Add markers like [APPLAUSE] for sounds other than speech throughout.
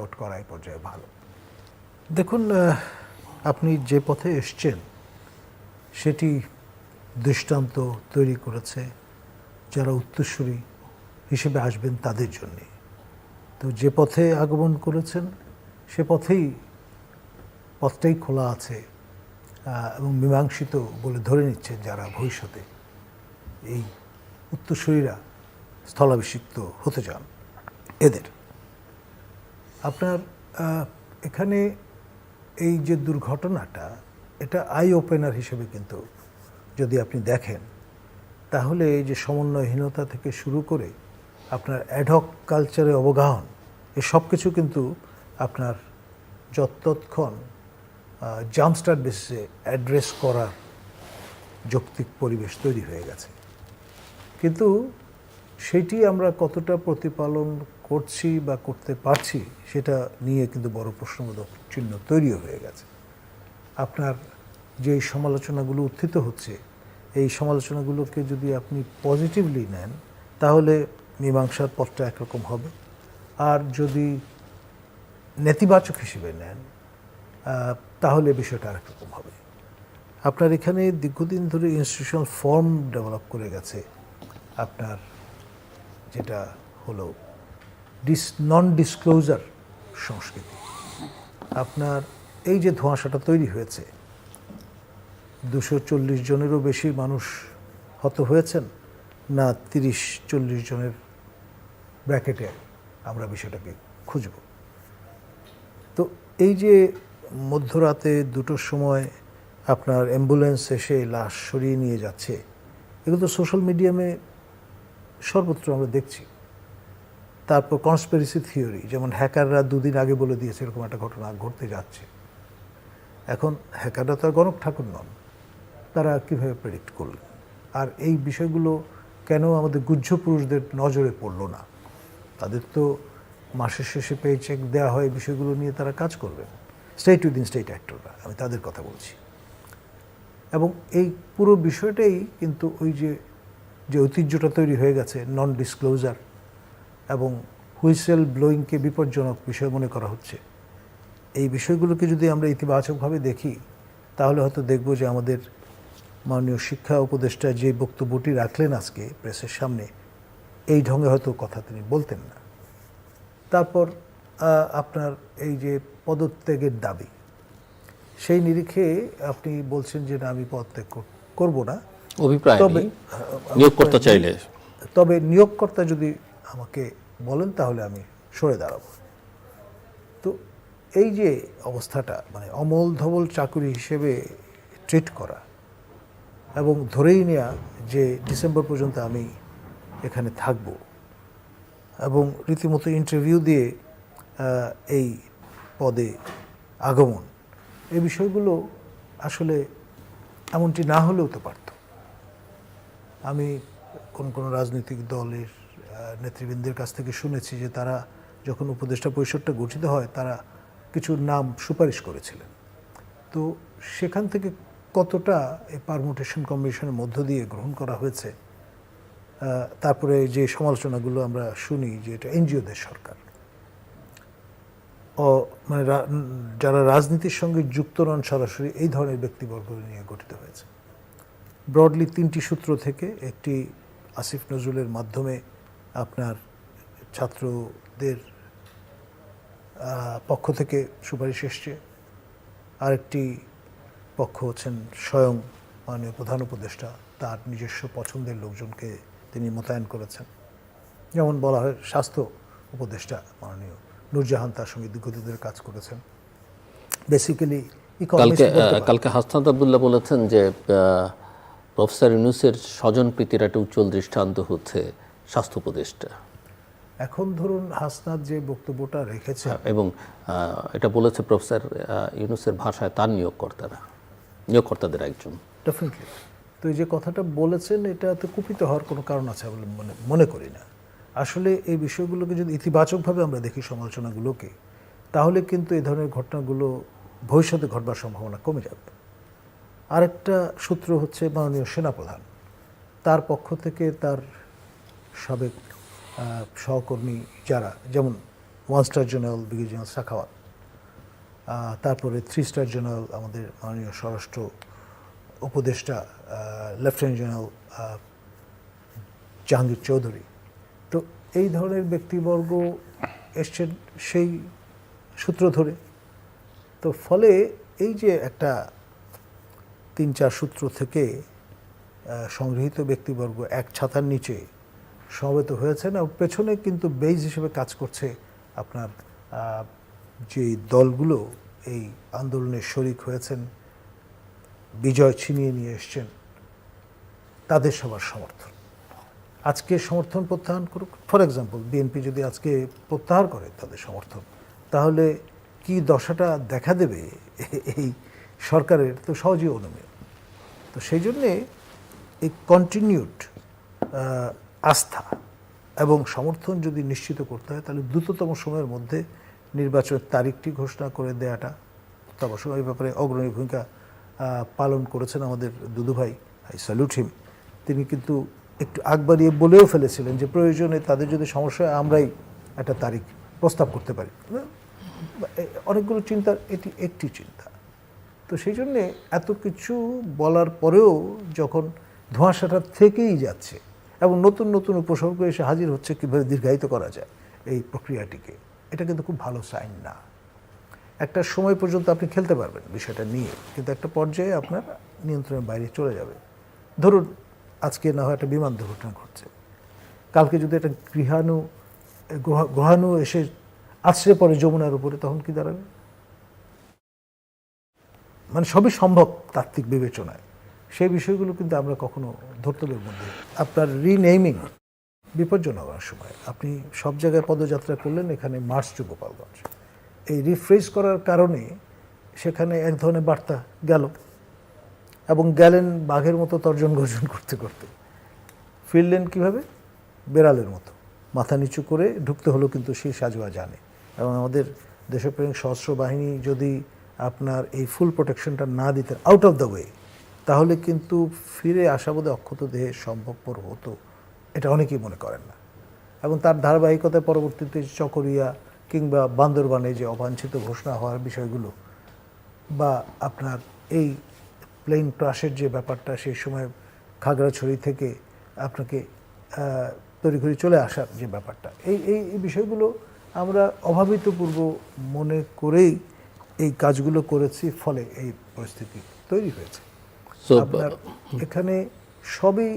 Out করা এই পর্যায়ে ভালো। দেখুন আপনি যে পথে এসছেন, সেটি দৃষ্টান্ত তৈরি করেছে যারা উত্তরসূরি হিসেবে আসবেন তাদের জন্যে। তো যে পথে আগমন করেছেন, সে পথেই, পথটাই খোলা আছে এবং মীমাংসিত বলে ধরে নিচ্ছেন যারা ভবিষ্যতে এই উত্তরসূরিরা স্থলাভিষিক্ত হতে চান। এদের আপনার এখানে এই যে দুর্ঘটনাটা, এটা আই ওপেনার হিসেবে কিন্তু যদি আপনি দেখেন, তাহলে এই যে সমন্বয়হীনতা থেকে শুরু করে আপনার অ্যাডহক কালচারে অবগাহন এই সব কিছু কিন্তু আপনার যতক্ষণ জাম্পস্টার্ট বেসিসে অ্যাড্রেস করার যৌক্তিক পরিবেশ তৈরি হয়ে গেছে। কিন্তু সেটি আমরা কতটা প্রতিপালন করছি বা করতে পারছি, সেটা নিয়ে কিন্তু বড় প্রশ্নবোধক চিহ্ন তৈরিও হয়ে গেছে। আপনার যে সমালোচনাগুলো উত্থিত হচ্ছে, এই সমালোচনাগুলোকে যদি আপনি পজিটিভলি নেন, তাহলে মীমাংসার পথটা একরকম হবে। আর যদি নেতিবাচক হিসেবে নেন তাহলে বিষয়টা আরেকরকম হবে। আপনার এখানে দীর্ঘদিন ধরে ইনস্টিটিউশনাল ফর্ম ডেভেলপ করে গেছে। আপনার যেটা হলো ডিস নন ডিসক্লোজার সংস্কৃতি। আপনার এই যে ধোঁয়াশাটা তৈরি হয়েছে, দুশো চল্লিশ জনেরও বেশি মানুষ হত হয়েছেন, না তিরিশ চল্লিশ জনের ব্র্যাকেটে আমরা বিষয়টাকে খুঁজব। তো এই যে মধ্যরাতে দুটোর সময় আপনার অ্যাম্বুলেন্স এসে লাশ সরিয়ে নিয়ে যাচ্ছে, এগুলো তো সোশ্যাল মিডিয়ামে সর্বত্র আমরা দেখছি। তারপর কনস্পিরেসি থিওরি যেমন হ্যাকাররা দুদিন আগে বলে দিয়েছে এরকম একটা ঘটনা, ঘটতে যাচ্ছে। এখন হ্যাকাররা তো আর গণক ঠাকুর নন, তারা কীভাবে প্রেডিক্ট করলেন? আর এই বিষয়গুলো কেন আমাদের গুহ্য পুরুষদের নজরে পড়ল না? তাদের তো মাসের শেষে পেয়ে চেক দেওয়া হয় বিষয়গুলো নিয়ে তারা কাজ করবেন স্টেট উইদিন স্টেট অ্যাক্টররা আমি তাদের কথা বলছি। এবং এই পুরো বিষয়টাই কিন্তু ওই যে যে ঐতিহ্যটা তৈরি হয়ে গেছে নন ডিসক্লোজার এবং হুইসেল ব্লোয়িংকে বিপজ্জনক বিষয় মনে করা হচ্ছে। এই বিষয়গুলোকে যদি আমরা ইতিবাচকভাবে দেখি তাহলে হয়তো দেখব যে আমাদের মাননীয় শিক্ষা উপদেষ্টা যে বক্তব্যটি রাখলেন আজকে প্রেসের সামনে এই ঢঙে হয়তো কথা তিনি বলতেন না। তারপর আপনার এই যে পদত্যাগের দাবি সেই নিরিখে আপনি বলছেন যে না আমি পদত্যাগ কর- করব না। অভিপ্রায় তবে নিয়োগকর্তা চাইলে। তবে নিয়োগকর্তা যদি আমাকে বলেন তাহলে আমি সরে দাঁড়াবো। তো এই যে অবস্থাটা মানে অমল ধবল চাকুরি হিসেবে ট্রিট করা এবং ধরেই নেওয়া যে ডিসেম্বর পর্যন্ত আমি এখানে থাকব এবং রীতিমতো ইন্টারভিউ দিয়ে এই পদে আগমন এই বিষয়গুলো আসলে এমনটি না হলেও তো পারত। আমি কোন কোন রাজনৈতিক দলের নেতৃবৃন্দের কাছ থেকে শুনেছি যে তারা যখন উপদেষ্টা পরিষদটা গঠিত হয়, তারা কিছু নাম সুপারিশ করেছিলেন। তো সেখান থেকে কতটা এই পারমুটেশন কমিশনের মধ্য দিয়ে গ্রহণ করা হয়েছে তারপরে যে সমালোচনাগুলো আমরা শুনি যে এটা এনজিওদের সরকার। ও মানে যারা রাজনীতির সঙ্গে যুক্ত নন সরাসরি এই ধরনের ব্যক্তিবর্গ নিয়ে গঠিত হয়েছে। ব্রডলি তিনটি সূত্র থেকে একটি আসিফ নজরুলের মাধ্যমে আপনার ছাত্রদের পক্ষ থেকে সুপারিশ এসছে। আরেকটি পক্ষ হচ্ছেন স্বয়ং মাননীয় প্রধান উপদেষ্টা তার নিজস্ব পছন্দের লোকজনকে তিনি মোতায়েন করেছেন। যেমন বলা হয় স্বাস্থ্য উপদেষ্টা মাননীয় নূরজাহান তার সঙ্গে দীর্ঘদিন ধরে কাজ করেছেন। বেসিক্যালি কালকে কালকে হাসনাত আবদুল্লাহ বলেছেন যে প্রফেসর ইউনুসের স্বজন প্রীতির একটা উজ্জ্বল দৃষ্টান্ত হচ্ছে। স্বাস্থ্য উপদেষ্টা। এখন ধরুন হাসনাত যে বক্তব্যটা রেখেছে এবং এটা বলেছে প্রফেসর ইউনুসের ভাষায় তার নিয়োগকর্তারা নিয়োগকর্তাদের একজন। ডেফিনেটলি তো এই যে কথাটা বলেছেন এটাতে কুপিত হওয়ার কোনো কারণ আছে বলে মনে মনে করি না। আসলে এই বিষয়গুলোকে যদি ইতিবাচকভাবে আমরা দেখি সমালোচনাগুলোকে তাহলে কিন্তু এই ধরনের ঘটনাগুলো ভবিষ্যতে ঘটবার সম্ভাবনা কমে যাবে। আরেকটা সূত্র হচ্ছে মাননীয় সেনাপ্রধান। তার পক্ষ থেকে তার সাবেক সহকর্মী যারা, যেমন one star general brigadier Sakhawat তারপরে থ্রি স্টার জেনারেল আমাদের মাননীয় স্বরাষ্ট্র উপদেষ্টা লেফটেন্যান্ট জেনারেল জাহাঙ্গীর চৌধুরী। তো এই ধরনের ব্যক্তিবর্গ এসছেন সেই সূত্র ধরে। তো ফলে এই যে একটা তিন চার সূত্র থেকে সংগৃহীত ব্যক্তিবর্গ এক ছাতার নিচে সমবেত হয়েছেন এবং পেছনে কিন্তু বেজ হিসেবে কাজ করছে আপনার যে দলগুলো এই আন্দোলনে শরিক হয়েছেন, বিজয় ছিনিয়ে নিয়ে এসছেন, তাদের সবার সমর্থন। আজকে সমর্থন প্রত্যাহার করুক। ফর এক্সাম্পল বিএনপি যদি আজকে প্রত্যাহার করে তাদের সমর্থন, তাহলে কি দশাটা দেখা দেবে এই সরকারের? তো সহজেই অনুমেয়। তো সেই জন্যে এই কন্টিনিউড আস্থা এবং সমর্থন যদি নিশ্চিত করতে হয়, তাহলে দ্রুততম সময়ের মধ্যে নির্বাচনের তারিখটি ঘোষণা করে দেওয়াটা অবশ্য এই ব্যাপারে অগ্রণী ভূমিকা পালন করেছেন আমাদের দুদুভাই। আই স্যালুট হিম তিনি কিন্তু একটু আগ বাড়িয়ে বলেও ফেলেছিলেন যে প্রয়োজনে তাদের যদি সমস্যা হয়, আমরাই একটা তারিখ প্রস্তাব করতে পারি। অনেকগুলো চিন্তার এটি একটি চিন্তা। তো সেই জন্যে এত কিছু বলার পরেও যখন ধোঁয়াশাটা থেকেই যাচ্ছে এবং নতুন নতুন উপসর্গ এসে হাজির হচ্ছে কীভাবে দীর্ঘায়িত করা যায় এই প্রক্রিয়াটিকে। এটা কিন্তু খুব ভালো সাইন না। একটা সময় পর্যন্ত আপনি খেলতে পারবেন বিষয়টা নিয়ে, কিন্তু একটা পর্যায়ে আপনার নিয়ন্ত্রণের বাইরে চলে যাবে। ধরুন, আজকে না হয় একটা বিমান দুর্ঘটনা ঘটছে। কালকে যদি একটা গৃহাণু, গ্রহ- গ্রহাণু এসে আছড়ে পড়ে যমুনার উপরে, তখন কি দাঁড়াবে? মানে সবই সম্ভব তাত্ত্বিক বিবেচনায়। সেই বিষয়গুলো কিন্তু আমরা কখনো ধর্তব্যের মধ্যে আপনার রিনেমিং বিপজ্জনক অনেক সময় আপনি সব জায়গায় পদযাত্রা করলেন, এখানে মার্চ টু গোপালগঞ্জ। এই রিফ্রেশ করার কারণে সেখানে এক ধরনের বার্তা গেল এবং গেলেন বাঘের মতো তর্জন গর্জন করতে করতে। ফিরলেন কীভাবে? বেড়ালের মতো। মাথা নিচু করে ঢুকতে হলো কিন্তু সেই সাজোয়া জানে এবং আমাদের দেশপ্রেমিক সশস্ত্র বাহিনী যদি আপনার এই ফুল প্রোটেকশনটা না দিতেন আউট অফ দ্য ওয়ে তাহলে কিন্তু ফিরে আসা বোধহয় অক্ষত দেহে সম্ভবপর হতো। এটা অনেকেই মনে করেন না। এবং তার ধারাবাহিকতায় পরবর্তীতে চকরিয়া কিংবা বান্দরবানে যে অবাঞ্ছিত ঘোষণা হওয়ার বিষয়গুলো বা আপনার এই প্লেন ক্রাশের যে ব্যাপারটা সেই সময় খাগড়াছড়ি থেকে আপনাকে আহ, তড়িঘড়ি চলে আসার যে ব্যাপারটা এই এই বিষয়গুলো আমরা অভাবিতপূর্ব মনে করেই এই কাজগুলো করেছি ফলে এই পরিস্থিতি তৈরি হয়েছে। এখানে সবই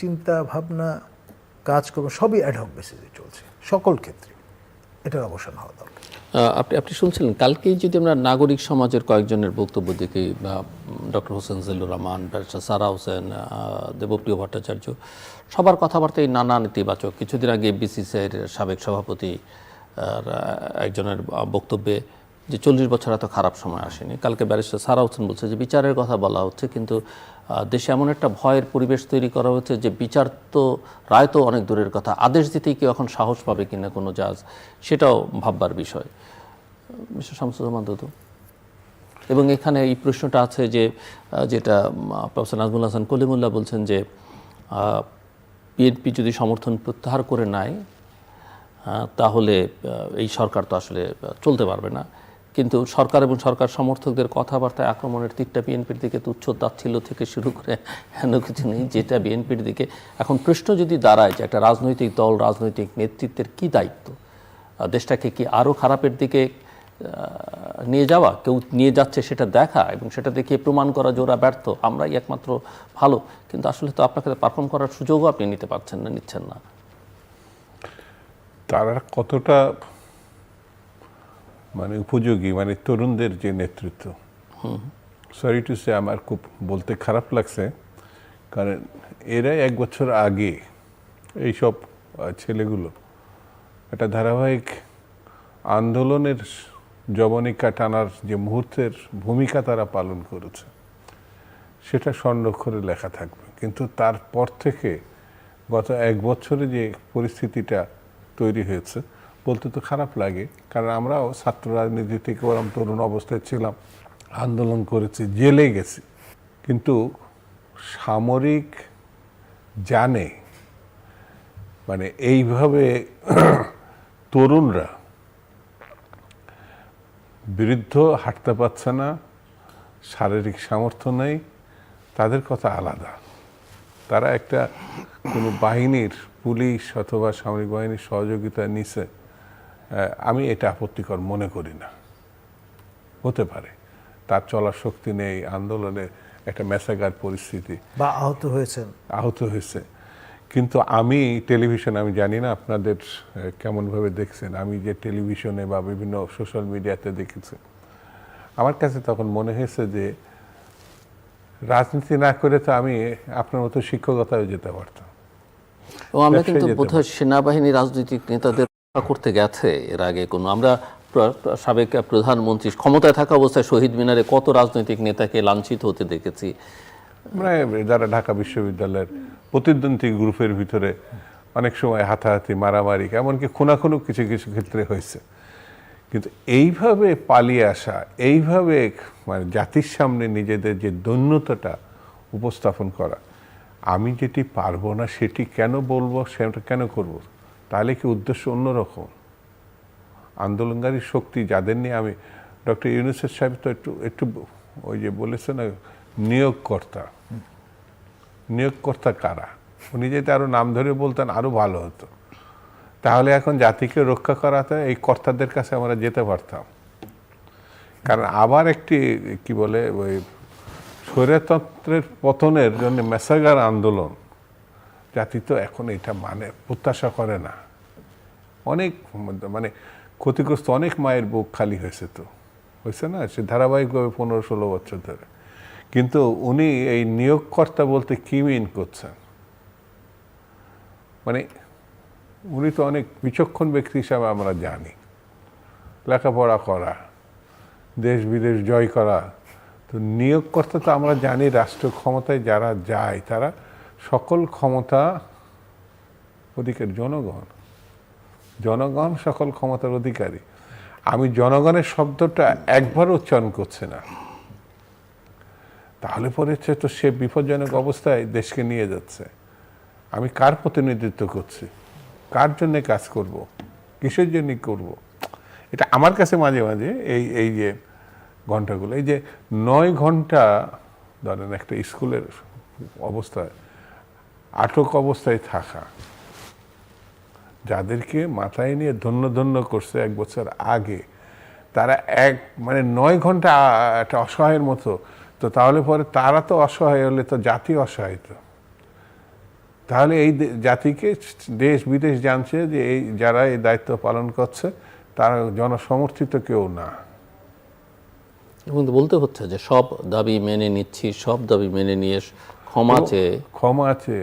চিন্তা ভাবনা কাজকর্ম সবই অ্যাডহক বেসিসে চলছে সকল ক্ষেত্রে। এটার অবসান হওয়া দরকার। আপনি আপনি শুনছিলেন কালকেই যদি আমরা নাগরিক সমাজের কয়েকজনের বক্তব্য দেখি বা ডক্টর হোসেন জিল্লুর রহমান ব্যারিস্টার সারা হোসেন দেবপ্রিয় ভট্টাচার্য সবার কথাবার্তাই নানা নেতিবাচক। কিছুদিন আগে বিসিসিআইয়ের সাবেক সভাপতি একজনের বক্তব্যে যে চল্লিশ বছর এত খারাপ সময় আসেনি। কালকে ব্যারিস্টার সারা হোসেন বলছে যে বিচারের কথা বলা হচ্ছে, কিন্তু দেশে এমন একটা ভয়ের পরিবেশ তৈরি করা হচ্ছে যে বিচার তো, রায় তো অনেক দূরের কথা। আদেশ দিতেই কেউ এখন সাহস পাবে কিনা কোনো জাজ, সেটাও ভাববার বিষয়। মিস্টার শামসুজ্জামান দুদু এবং এখানে এই প্রশ্নটা আছে যে যেটা প্রফেসর নাজমুল হাসান কলিমুল্লাহ বলছেন যে বিএনপি যদি সমর্থন প্রত্যাহার করে নেয় তাহলে এই সরকার তো আসলে চলতে পারবে না। কিন্তু সরকার এবং সরকার সমর্থকদের কথাবার্তায় আক্রমণের তীরটা বিএনপির দিকে তুচ্ছ তাচ্ছিল্য থেকে শুরু করে এমন কিছু নেই, যেটা বিএনপির দিকে এখন প্রশ্ন যদি দাঁড়ায় যে একটা রাজনৈতিক দল, রাজনৈতিক নেতৃত্বের কি দায়িত্ব? দেশটাকে কি আরও খারাপের দিকে নিয়ে যাওয়া? কেউ নিয়ে যাচ্ছে সেটা দেখা এবং সেটা দেখিয়ে প্রমাণ করা ওরা ব্যর্থ, আমরাই একমাত্র ভালো। কিন্তু আসলে তো আপনাকে পারফর্ম করার সুযোগও আপনি নিতে পারছেন না, নিচ্ছেন না। তারা কতটা মানে উপযোগী মানে তরুণদের যে নেতৃত্ব। সরি টু সে আমার খুব বলতে খারাপ লাগছে, কারণ এরা এক বছর আগে এইসব ছেলেগুলো একটা ধারাবাহিক আন্দোলনের জবনিকা টানার যে মুহূর্তের ভূমিকা তারা পালন করেছে, সেটা স্বর্ণক্ষরে লেখা থাকবে। কিন্তু তারপর থেকে গত এক বছরে যে পরিস্থিতিটা তৈরি হয়েছে বলতে তো খারাপ লাগে, কারণ আমরাও ছাত্র রাজনীতি থেকে ওরম তরুণ অবস্থায় ছিলাম, আন্দোলন করেছি, জেলে গেছি। কিন্তু সামরিক জানে মানে এইভাবে [CLEARS THROAT] তরুণরা বিরুদ্ধ হাঁটতে পারছে না, শারীরিক সামর্থ্য নেই, তাদের কথা আলাদা। তারা একটা কোনো বাহিনীর পুলিশ অথবা সামরিক বাহিনীর সহযোগিতা নিছে। আমি এটা আপত্তিকর মনে করি না। হতে পারে। তার চলার শক্তি নেই আন্দোলনে একটা মেসাগার পরিস্থিতি। বা আহত হয়েছেন। আহত হয়েছে। কিন্তু আমি টেলিভিশন আমি জানি না আপনাদের কেমনভাবে দেখছেন। আমি যে টেলিভিশনে বা বিভিন্ন সোশ্যাল মিডিয়াতে দেখেছি আমার কাছে তখন মনে হয়েছে যে রাজনীতি না করে তো আমি আপনার মতো শিক্ষকতায় যেতে পারতাম। আমরা কিন্তু বোধহয় সেনাবাহিনী রাজনৈতিক নেতাদের করতে গেছে। এর আগে কোনো আমরা সাবেক প্রধানমন্ত্রী ক্ষমতায় থাকা অবস্থায় শহীদ মিনারে কত রাজনৈতিক নেতাকে লাঞ্ছিত হতে দেখেছি। মানে যারা ঢাকা বিশ্ববিদ্যালয়ের প্রতিদ্বন্দ্বী গ্রুপের ভিতরে অনেক সময় হাতাহাতি, মারামারি, এমনকি খুনাখুনো কিছু কিছু ক্ষেত্রে হয়েছে। কিন্তু এইভাবে পালিয়ে আসা, এইভাবে মানে জাতির সামনে নিজেদের যে দৈন্যতাটা উপস্থাপন করা, আমি যেটি পারব না সেটি কেন বলব, সেটা কেন করব? তাহলে কি উদ্দেশ্য অন্যরকম? আন্দোলনকারী শক্তি যাদের নিয়ে আমি, ডক্টর ইউনুসেফ সাহেব তো একটু একটু ওই যে বলেছে না, নিয়োগকর্তা। নিয়োগকর্তা কারা? উনি যদি আরও নাম ধরে বলতেন, আরও ভালো হতো। তাহলে এখন জাতিকে রক্ষা করাতে এই কর্তাদের কাছে আমরা যেতে পারতাম। কারণ আবার একটি, কি বলে, ওই স্বৈরতন্ত্রের পতনের জন্য মেসাগার আন্দোলন জাতি তো এখন এটা মানে প্রত্যাশা করে না। অনেক মানে ক্ষতিগ্রস্ত অনেক মায়ের বুক খালি হয়েছে তো। হয়েছে না? সে ধারাবাহিকভাবে পনেরো ষোলো বছর ধরে। কিন্তু উনি এই নিয়োগকর্তা বলতে কি মিন করছেন? মানে উনি তো অনেক বিচক্ষণ ব্যক্তি হিসাবে আমরা জানি। লেখাপড়া করা, দেশ বিদেশ জয় করা। তো নিয়োগকর্তা তো আমরা জানি, রাষ্ট্র ক্ষমতায় যারা যায়, তারা সকল ক্ষমতা অধিকার, জনগণ। জনগণ সকল ক্ষমতার অধিকারী। আমি জনগণের শব্দটা একবার উচ্চারণ করছে না। তাহলে পরে তো সে বিপজ্জনক অবস্থায় দেশকে নিয়ে যাচ্ছে। আমি কার প্রতিনিধিত্ব করছি? কার জন্য কাজ করব? কিসের জন্য করব? এটা আমার কাছে মাঝে মাঝে এই এই যে ঘন্টাগুলো এই যে নয় ঘণ্টা ধরেন একটা স্কুলের অবস্থায় আটক অবস্থায় থাকা। যাদেরকে মাথায় নিয়ে ধন্য ধন্য করছে এক বছর আগে, তারা এক মানে নয় ঘণ্টা একটা অসহায়ের মতো, তো তাহলে পরে তারা তো অসহায় হলে তো জাতি অসহায় তো। তাহলে এই জাতিকে দেশ বিদেশ জানছে যে এই, যারা এই দায়িত্ব পালন করছে, তারা জনসমর্থিত কেউ না। এবং বলতে হচ্ছে যে সব দাবি মেনে নিচ্ছি, সব দাবি মেনে নিয়ে ক্ষমা চেয়ে ক্ষমা আছে